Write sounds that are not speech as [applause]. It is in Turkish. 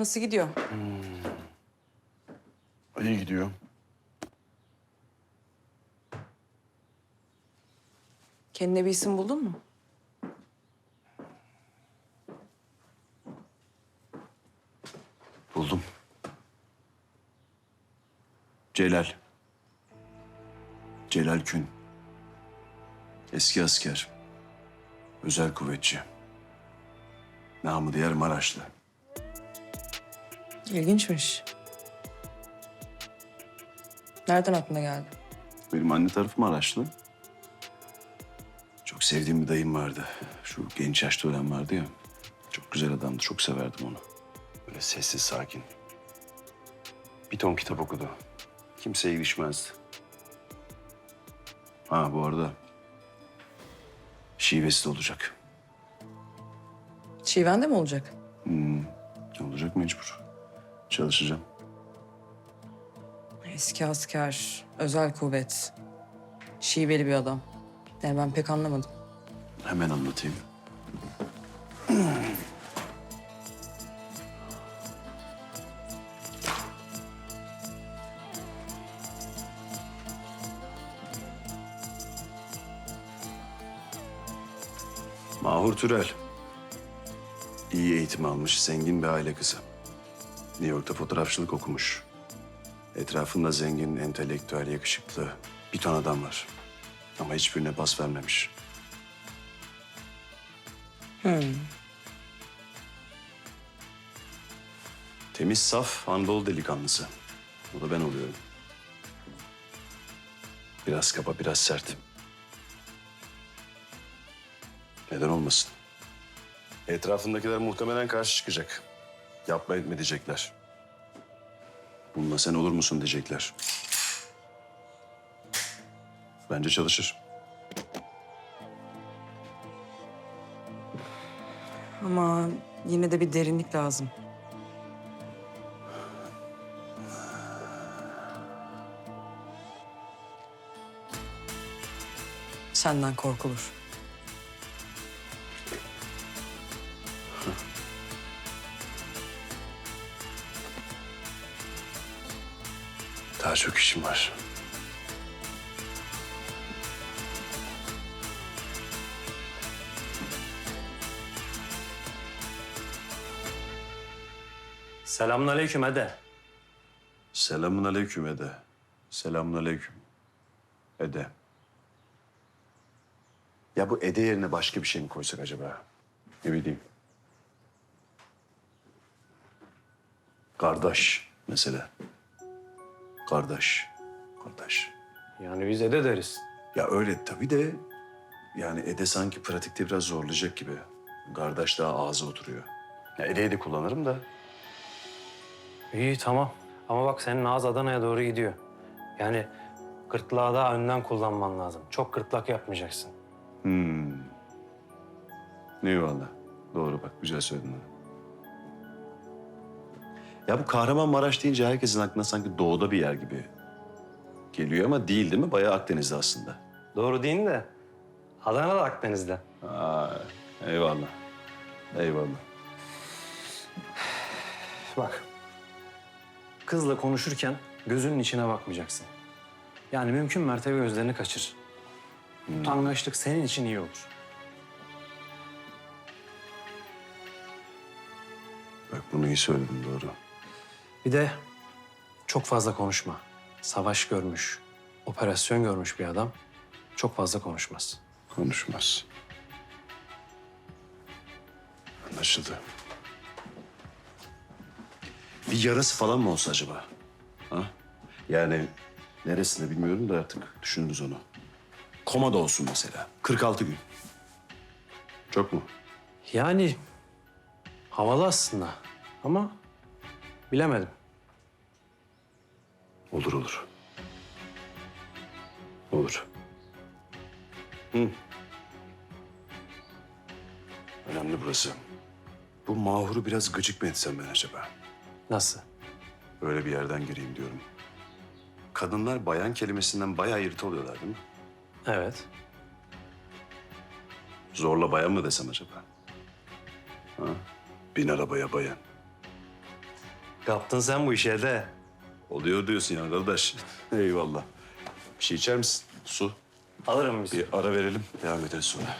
Nasıl gidiyor? İyi gidiyor. Kendine bir isim buldun mu? Buldum. Celal. Celal Kün. Eski asker. Özel kuvvetçi. Namı diğer Maraşlı. İlginçmiş. Nereden aklına geldi? Benim anne tarafım Maraşlı. Çok sevdiğim bir dayım vardı. Şu genç yaşta ölen vardı ya. Çok güzel adamdı. Çok severdim onu. Böyle sessiz, sakin. Bir ton kitap okudu. Kimseye ilişmezdi. Ha bu arada şivesi de olacak. Şiven de mi olacak? Olacak mecbur. Çalışacağım. Eski asker, özel kuvvet, şiveli bir adam. Yani ben pek anlamadım. Hemen anlatayım. Mahur Türel. İyi eğitim almış, zengin bir aile kızı. New York'ta fotoğrafçılık okumuş. Etrafında zengin, entelektüel, yakışıklı bir ton adam var. Ama hiçbirine bas vermemiş. Temiz, saf, Anadolu delikanlısı. Bu da ben oluyorum. Biraz kaba, biraz sert. Neden olmasın? Etrafındakiler muhtemelen karşı çıkacak. Yapma etme diyecekler. Bununla sen olur musun diyecekler. Bence çalışır. Ama yine de bir derinlik lazım. Senden korkulur. Daha çok işim var. Selamünaleyküm Ede. Selamun aleyküm Ede. Selamun aleyküm. Ede. Ya bu Ede yerine başka bir şey mi koysak acaba? Ne bileyim. Kardeş mesela. Kardeş. Kardeş. Yani biz Ede deriz. Ya öyle tabii de yani Ede sanki pratikte biraz zorlayacak gibi. Kardeş daha ağza oturuyor. Ya Ede'yi de kullanırım da. İyi tamam. Ama bak senin ağız Adana'ya doğru gidiyor. Yani gırtlağı daha önden kullanman lazım. Çok gırtlak yapmayacaksın. Hmm. Eyvallah. Doğru bak güzel söyledin onu. Ya bu Kahramanmaraş deyince herkesin aklına sanki doğuda bir yer gibi geliyor ama değil değil mi? Bayağı Akdeniz'de aslında. Doğru değil de Adana da Akdeniz'de. Aa, eyvallah. Eyvallah. Bak. Kızla konuşurken gözünün içine bakmayacaksın. Yani mümkün mertebe gözlerini kaçır. Utangaçlık senin için iyi olur. Bak bunu iyi söyledin doğru. Bir de çok fazla konuşma. Savaş görmüş, operasyon görmüş bir adam çok fazla konuşmaz. Konuşmaz. Anlaşıldı. Bir yarası falan mı olsa acaba? Ha? Yani neresinde bilmiyorum da artık düşünürüz onu. Komada olsun mesela. 46 gün. Çok mu? Yani havalı aslında ama bilemedim. Olur olur. Olur. Hı. Önemli burası. Bu Mahur'u biraz gıcık mı etsem ben acaba? Nasıl? Öyle bir yerden gireyim diyorum. Kadınlar bayan kelimesinden bayağı irite oluyorlar değil mi? Evet. Zorla bayan mı desem acaba? Ha? Bin arabaya bayan. Kaptın sen bu işe de. Oluyor diyorsun ya kardeş. [laughs] Eyvallah. Bir şey içer misin? Su. Alırım biz. Bir ara verelim. Devam ederiz sonra.